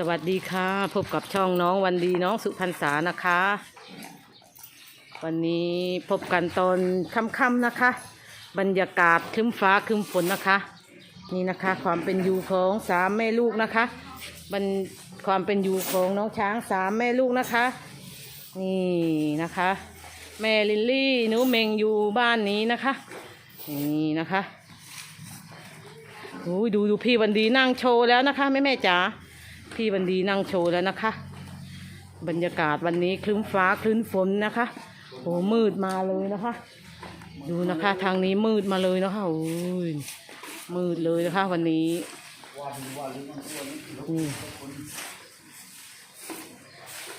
สวัสดีค่ะ พบกับช่องน้องวันดีน้องสุพรรษานะคะ วันนี้พบกันตอนค่ำๆนะคะ บรรยากาศครึ้มฟ้าครึ้มฝนนะคะ นี่นะคะ ความเป็นอยู่ของสามแม่ลูกนะคะบรรความเป็นอยู่ของน้องช้างสามแม่ลูกนะคะ นี่นะคะ แม่ลิลลี่หนูเมงอยู่บ้านนี้นะคะนี่นะคะโอ้ยดูดูพี่วันดีนั่งโชว์แล้วนะคะแม่แม่จ๋า พี่วันดีนั่งโชว์แล้วนะคะ บรรยากาศวันนี้คลึ้มฟ้าคลึ้มฝนนะคะโอ้มืดมาเลยนะคะ ดูนะคะ ทางนี้มืดมาเลยนะคะโอ้ยมืดเลยนะคะ วันนี้นี่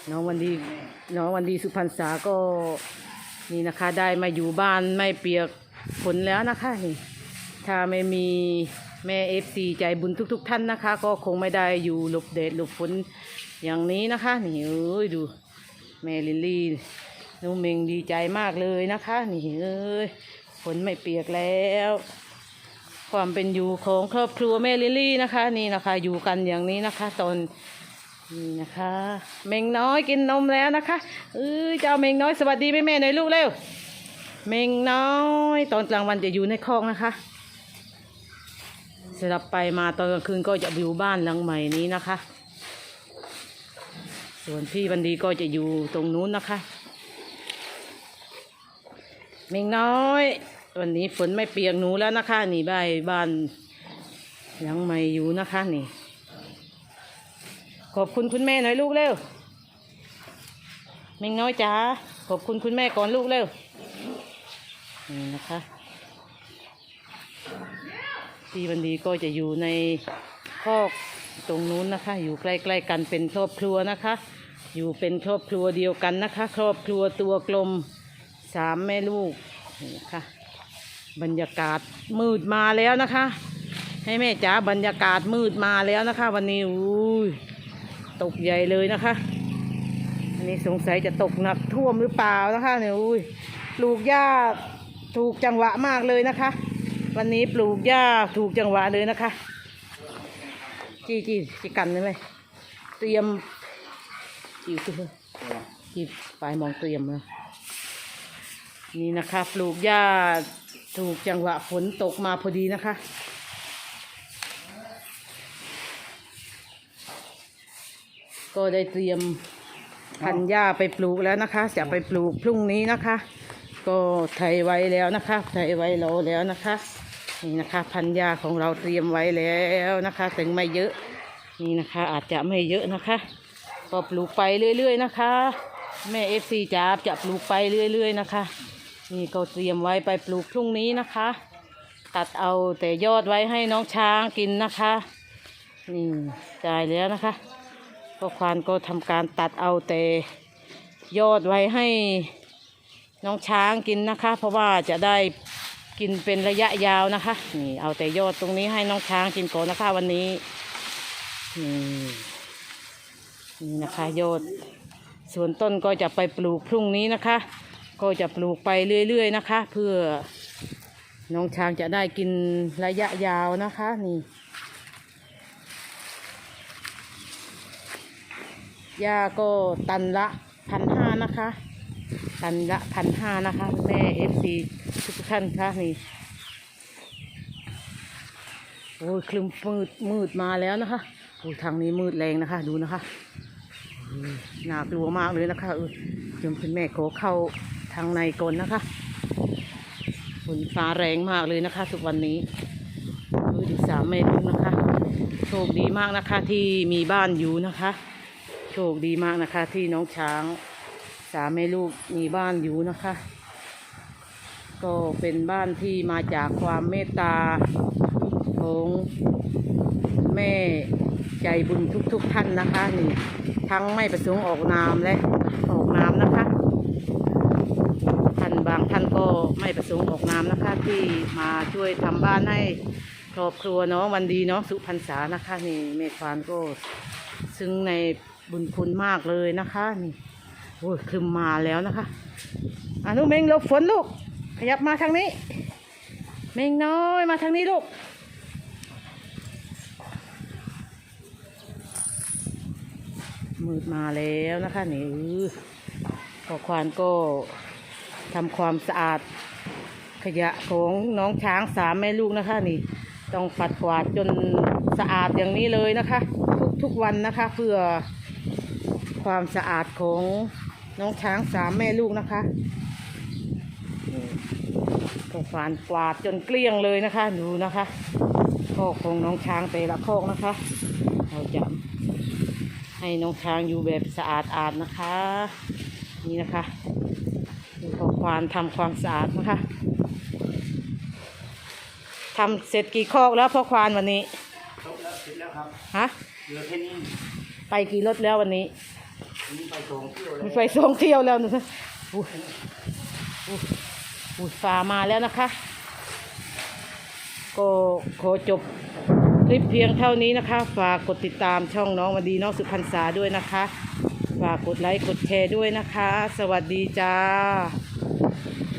น้องวันดีน้องวันดีสุพรรณษาก็นี่นะคะ ได้มาอยู่บ้านไม่เปียกฝนแล้วนะคะนี่ถ้าไม่มี แม่เอฟซีใจบุญทุก ๆ ท่านนะคะ ก็คงไม่ได้อยู่หลบแดดหลบฝนอย่างนี้นะคะนี่เอ้ยดู แม่ลิลลี่น้องเมงดีใจมากเลยนะคะนี่เอ้ยฝนไม่เปียกแล้ว ความเป็นอยู่ของครอบครัวแม่ลิลลี่นะคะ นี่นะคะ อยู่กันอย่างนี้นะคะ ตอนนี่นะคะ เมงน้อยกินนมแล้วนะคะเออเจ้าเมงน้อยสวัสดีแม่แม่หน่อยลูกเร็วเมงน้อย ตอนกลางวันจะอยู่ในคลอกนะคะ สลับไปมาตอนกลางคืนก็จะอยู่บ้านหลังใหม่นี้นะคะ ส่วนพี่วันดีก็จะอยู่ตรงนู้นนะคะเมงน้อย วันนี้ฝนไม่เปียกหนูแล้วนะคะ นี่บ้านบ้านหลังใหม่อยู่นะคะนี่ ขอบคุณคุณแม่หน่อยลูกเร็วเมงน้อยจ๋าขอบคุณคุณแม่ก่อนลูกเร็วนี่นะคะ พี่วันดีก็จะอยู่ในคอกตรงนู้นนะคะ อยู่ใกล้ๆกันเป็นครอบครัวนะคะ อยู่เป็นครอบครัวเดียวกันนะคะ ครอบครัวตัวกลมสามแม่ลูกนี่นะคะบรรยากาศมืดมาแล้วนะคะ ให้แม่จ๋าบรรยากาศมืดมาแล้วนะคะ วันนี้อุ้ยตกใหญ่เลยนะคะอันนี้สงสัยจะตกหนักท่วมหรือเปล่านะคะเนี่ยอุ้ยปลูกหญ้าถูกจังหวะมากเลยนะคะ วันนี้ปลูกหญ้าถูกจังหวะเลยนะคะ จีจีจีกันได้ไหมเตรียมจีขึ้นเลยจีปลายมองเตรียมนะนี่นะคะปลูกหญ้าถูกจังหวะฝนตกมาพอดีนะคะก็ได้เตรียมพันหญ้าไปปลูกแล้วนะคะ จะไปปลูกพรุ่งนี้นะคะ ก็ไถไว้แล้วนะคะไถไว้รอแล้วนะคะ นี่นะคะพันหญ้าของเราเตรียมไว้แล้วนะคะ ถึงไม่เยอะนี่นะคะอาจจะไม่เยอะนะคะก็ปลูกไปเรื่อย ๆ นะคะ แม่เอฟซีจ๋าจะปลูกไปเรื่อย ๆ นะคะ นี่ก็เตรียมไว้ไปปลูกพรุ่งนี้นะคะ ตัดเอาแต่ยอดไว้ให้น้องช้างกินนะคะนี่จ่ายแล้วนะคะก็ควานก็ทำการตัดเอาแต่ยอดไว้ให้น้องช้างกินนะคะ เพราะว่าจะได้ กินเป็นระยะยาวนะคะ นี่เอาแต่ยอดตรงนี้ให้น้องช้างกินก่อนนะคะวันนี้ นี่นี่นะคะยอด ส่วนต้นก็จะไปปลูกพรุ่งนี้นะคะ ก็จะปลูกไปเรื่อยๆนะคะ เพื่อน้องช้างจะได้กินระยะยาวนะคะ นี่ยาก็ตันละพันห้านะคะ ตันละพันห้านะคะ แม่เอฟซีทุกท่านคะนี่โอ้ยคลึมมืดมืดมาแล้วนะคะโอ้ทางนี้มืดแรงนะคะ ดูนะคะอืมน่ากลัวมากเลยนะคะเออจมคุณแม่ขอเข้าทางในก่อนนะคะฝนฟ้าแรงมากเลยนะคะ ทุกวันนี้เออดีสามแม่ลูกนะคะ โชคดีมากนะคะที่มีบ้านอยู่นะคะ โชคดีมากนะคะที่น้องช้าง สามแม่ลูกมีบ้านอยู่นะคะ ก็เป็นบ้านที่มาจากความเมตตาของแม่ใจบุญทุกๆทท่านนะคะนี่ทั้งไม่ประสงค์ออกนามและออกนามนะคะท่านบางท่านก็ไม่ประสงค์ออกนามนะคะ ที่มาช่วยทำบ้านให้ครอบครัวน้องวันดีน้องสุพรรษานะคะ นี่แม่ควานก็ ซึ้งในบุญคุณมากเลยนะคะนี่ โอ้ยคลึมาแล้วนะคะอะนุเมงหลบฝนลูก ขยับมาทางนี้ เมงน้อยมาทางนี้ลูกมืดมาแล้วนะคะนี่เออพอควานก็ทำความสะอาด ขยะของน้องช้างสามแม่ลูกนะคะ นี่ ต้องปัดกวาดจนสะอาดอย่างนี้เลยนะคะ ทุกทุกวันนะคะ เพื่อความสะอาดของ น้องช้างสามแม่ลูกนะคะนี่ก็ฝานกวาดจนเกลี้ยงเลยนะคะดูนะคะคอกของน้องช้างแต่ละคอกนะคะ เราจะให้น้องช้างอยู่แบบสะอาดอาดนะคะ นี่นะคะดูพอควานทำความสะอาดนะคะทำเสร็จกี่คอกแล้วพ่อควานวันนี้ครบแล้วเสร็จแล้วครับฮะเหลือแค่นี้ไปกี่รถแล้ววันนี้ อันนี้ไปสองเที่ยวแล้มีไฟสองเที่ยวแล้วนะอุ้ยอุ้ยอุ้ยฟ้ามาแล้วนะคะ ก็ขอจบคลิปเพียงเท่านี้นะคะ ฝากกดติดตามช่องน้องมาดีน้องสุพรรณษาด้วยนะคะ ฝากกดไลค์กดแชร์ด้วยนะคะ สวัสดีจ้า